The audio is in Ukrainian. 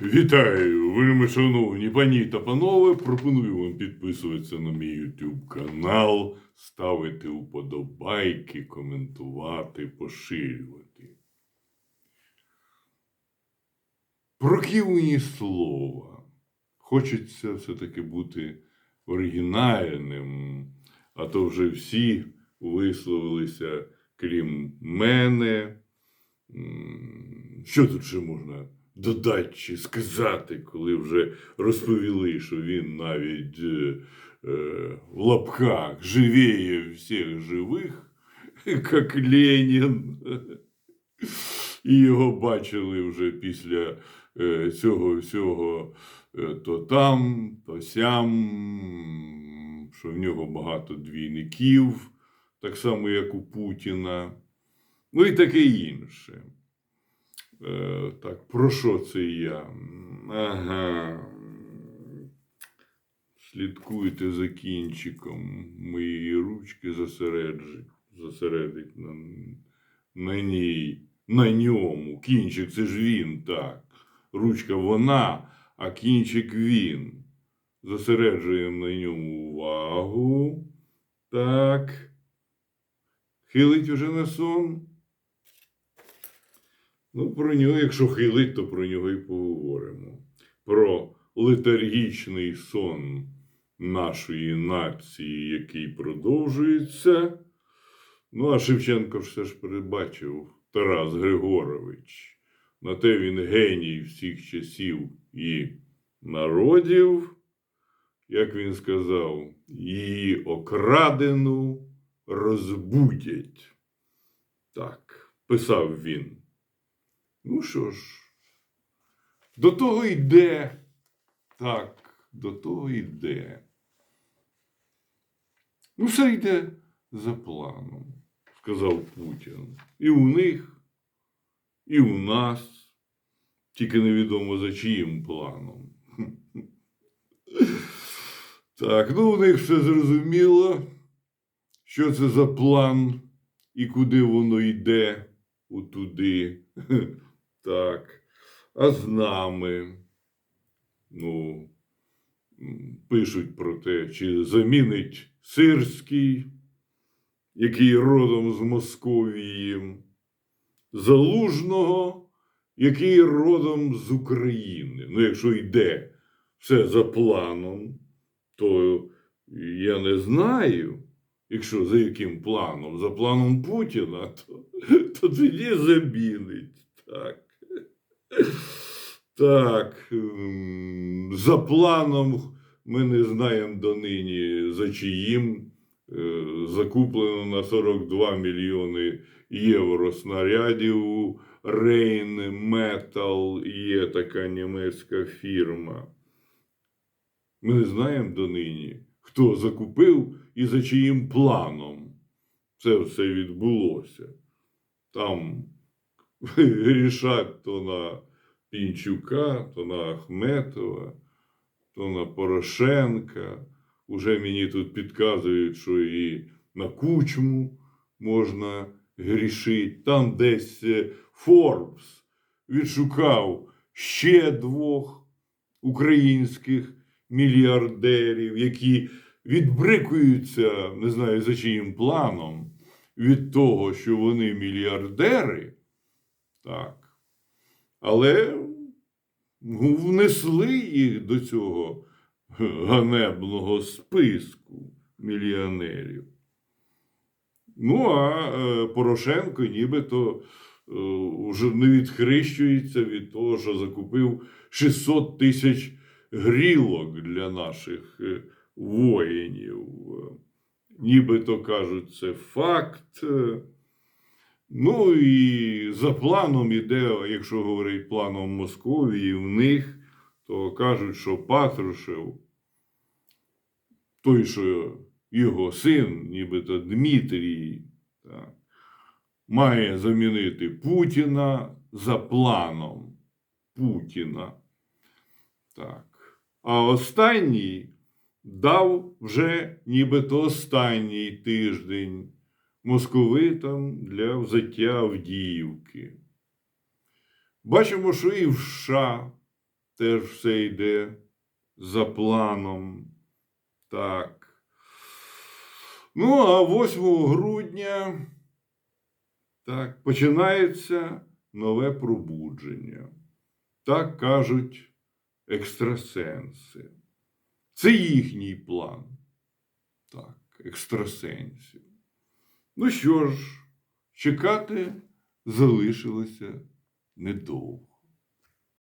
Вітаю, вельми шановні пані та панове. Пропоную вам підписуватися на мій YouTube канал, ставити уподобайки, коментувати, поширювати. Прокивлені слова. Хочеться все-таки бути оригінальним, а то вже всі висловилися, крім мене. Що тут ще можна додати чи сказати, коли вже розповіли, що він навіть е, е, в лапках живее всіх живих, як Ленін. І його бачили вже після е, цього всього е, то там, то сям, що в нього багато двійників, так само, як у Путіна. Ну і таке інше. Е, так, про що це я? Ага. Слідкуйте за кінчиком моєї ручки, зосередить на, на ній, на ньому. Кінчик це ж він, так. Ручка вона, а кінчик він. Зосереджуємо на ньому увагу. Так. Хилить уже на сон. Ну, про нього, якщо хилить, то про нього і поговоримо. Про летаргічний сон нашої нації, який продовжується. Ну, а Шевченко все ж передбачив Тарас Григорович. На те він геній всіх часів і народів, як він сказав, її окрадену розбудять. Так, писав він. Ну що ж, до того йде. Так, до того йде. Ну, все йде за планом, сказав Путін. І у них, і у нас, тільки невідомо за чиїм планом. Так, ну у них все зрозуміло, що це за план і куди воно йде утуди. Так. А з нами, ну, пишуть про те, чи замінить Сирський, який родом з Московії, Залужного, який родом з України. Ну, якщо йде все за планом, то я не знаю, якщо за яким планом, за планом Путіна, то, то тоді замінить. Так. Так. За планом ми не знаємо донині за чиїм. Е, Закуплено на 42 мільйони євро снарядів Рейн Метал є така німецька фірма. Ми не знаємо донині, хто закупив і за чиїм планом це все відбулося. Там рішать то на Пінчука, то на Ахметова, то на Порошенка. Уже мені тут підказують, що і на кучму можна грішити. Там десь Форбс відшукав ще двох українських мільярдерів, які відбрикуються, не знаю за чиїм планом, від того, що вони мільярдери. Так. Але внесли їх до цього ганебного списку мільйонерів. Ну, а е, Порошенко нібито е, вже не відхрещується від того, що закупив 600 тисяч грілок для наших е, воїнів. Нібито кажуть, це факт. Ну і за планом іде, якщо говорить планом Московії, в них, то кажуть, що Патрушев, той, що його син, нібито Дмитрій, так, має замінити Путіна за планом Путіна. Так. А останній дав вже нібито останній тиждень московитам для взяття Авдіївки. Бачимо, що і в США теж все йде за планом. Так. Ну, а 8 грудня так, починається нове пробудження. Так кажуть екстрасенси. Це їхній план. Так, екстрасенсів. Ну що ж, чекати залишилося недовго.